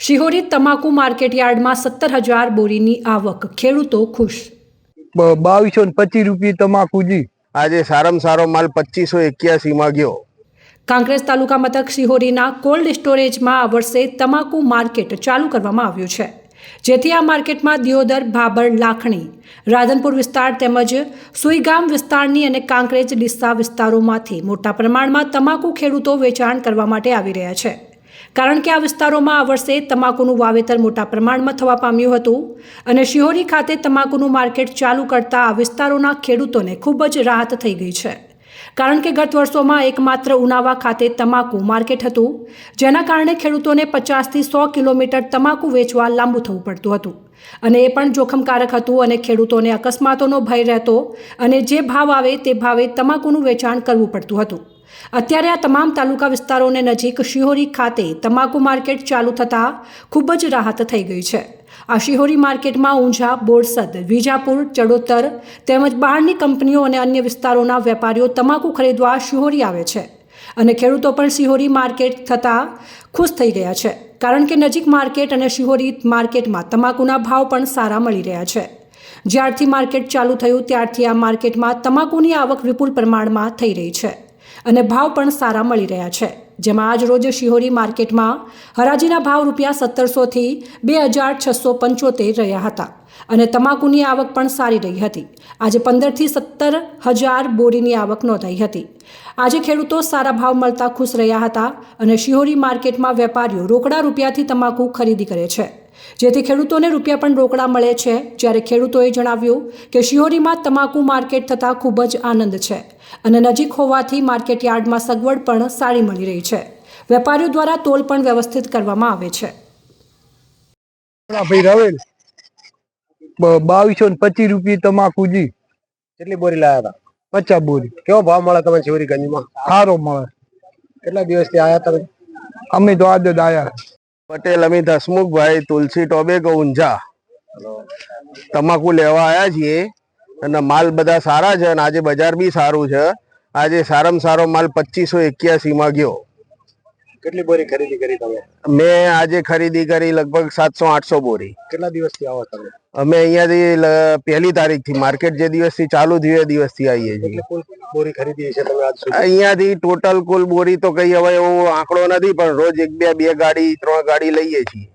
શિહોરી તમાકુ માર્કેટ યાર્ડમાં સત્તર હજાર બોરીની આવક. ખેડૂતો ખુશ. બાવીસો ને પચીસ રૂપિયા તમાકુજી આજે સારામાં સારો માલ પચીસો એક્યાસી માં ગયો. કાંકરેજ તાલુકા મથક શિહોરીના કોલ્ડ સ્ટોરેજમાં આ વર્ષે તમાકુ માર્કેટ ચાલુ કરવામાં આવ્યું છે. જેથી આ માર્કેટમાં દિયોદર ભાબર લાખણી રાધનપુર વિસ્તાર તેમજ સુઈગામ વિસ્તારની અને કાંકરેજ ડિસ્સા વિસ્તારોમાંથી મોટા પ્રમાણમાં તમાકુ ખેડૂતો વેચાણ કરવા માટે આવી રહ્યા છે. કારણ કે આ વિસ્તારોમાં આ વર્ષે તમાકુનું વાવેતર મોટા પ્રમાણમાં થવા પામ્યું હતું અને શિહોરી ખાતે તમાકુનું માર્કેટ ચાલુ કરતા આ વિસ્તારોના ખેડૂતોને ખૂબ જ રાહત થઈ ગઈ છે. કારણ કે ગત વર્ષોમાં એકમાત્ર ઉનાવા ખાતે તમાકુ માર્કેટ હતું, જેના કારણે ખેડૂતોને પચાસથી સો કિલોમીટર તમાકુ વેચવા લાંબુ થવું પડતું હતું. અને એ પણ જોખમકારક હતું અને ખેડૂતોને અકસ્માતોનો ભય રહેતો અને જે ભાવ આવે તે ભાવે તમાકુનું વેચાણ કરવું પડતું હતું. અત્યારે આ તમામ તાલુકા વિસ્તારોને નજીક શિહોરી ખાતે તમાકુ માર્કેટ ચાલુ થતાં ખૂબ જ રાહત થઈ ગઈ છે. આ શિહોરી માર્કેટમાં ઊંઝા, બોરસદ, વિજાપુર, ચડોતર તેમજ બહારની કંપનીઓ અને અન્ય વિસ્તારોના વેપારીઓ તમાકુ ખરીદવા શિહોરી આવે છે અને ખેડૂતો પણ શિહોરી માર્કેટ થતાં ખુશ થઈ ગયા છે. કારણ કે નજીક માર્કેટ અને શિહોરી માર્કેટમાં તમાકુના ભાવ પણ સારા મળી રહ્યા છે. જ્યારથી માર્કેટ ચાલુ થયું, ત્યારથી આ માર્કેટમાં તમાકુની આવક વિપુલ પ્રમાણમાં થઈ રહી છે. અને ભાવ પણ સારા મળી રહ્યા છે. જેમાં આજ રોજ શિહોરી માર્કેટમાં હરાજીના ભાવ રૂપિયા સત્તરસોથી બે હજાર છસો પંચોતેર રહ્યા હતા. અને તમાકુની આવક પણ સારી રહી હતી. આજે પંદરથી સત્તર હજાર બોરીની આવક નોંધાઈ હતી. આજે ખેડૂતો સારા ભાવ મળતા ખુશ રહ્યા હતા અને શિહોરી માર્કેટમાં વેપારીઓ રોકડા રૂપિયાથી તમાકુ ખરીદી કરે છે. જેથી ખેડૂતોને રૂપિયા પણ રોકડા મળે છે. જ્યારે ખેડૂતોએ જણાવ્યું કે શિહોરીમાં તમાકુ માર્કેટ થતાં ખૂબ જ આનંદ છે અને નજીક હોવાથી માર્કેટ યાર્ડમાં સગવડ પણ સારી મળી રહી છે. વેપારીઓ દ્વારા તોલ પણ વ્યવસ્થિત કરવામાં આવે છે. ભાઈ રવેલ. બાવીસો ને પચીસ રૂપિયા તમાકુજી કેટલી બોરી લાયા હતા? પચાસ બોરી. કેવો ભાવ મળે તમે શિવરી ગંજમાં સારો મળે. કેટલા દિવસથી આયા તમે? અમે તો આજે જ આયા. પટેલ અમિત હસમુખભાઈ તુલસી ટોબેગો ઊંઝા તમાકુ લેવા આવ્યા છીએ અને માલ બધા સારા છે અને આજે બજાર બી સારું છે. આજે સારામાં સારો માલ પચીસો એક્યાસીમાં ગયો. કેટલી બોરી ખરીદી કરી તમે? મેં આજે ખરીદી કરી લગભગ સાતસો આઠસો બોરી. કેટલા દિવસથી આવો તમે? અમે અહીંયાથી પહેલી તારીખથી માર્કેટ જે દિવસથી ચાલુ થયું એ દિવસથી આવીએ છીએ. કુલ બોરી ખરીદી છે તમે આજ સુધી? અહીંયાથી ટોટલ કુલ બોરી તો કઈ હવે એવો આંકડો નથી પણ રોજ એક બે બે ગાડી ત્રણ ગાડી લઈએ છીએ.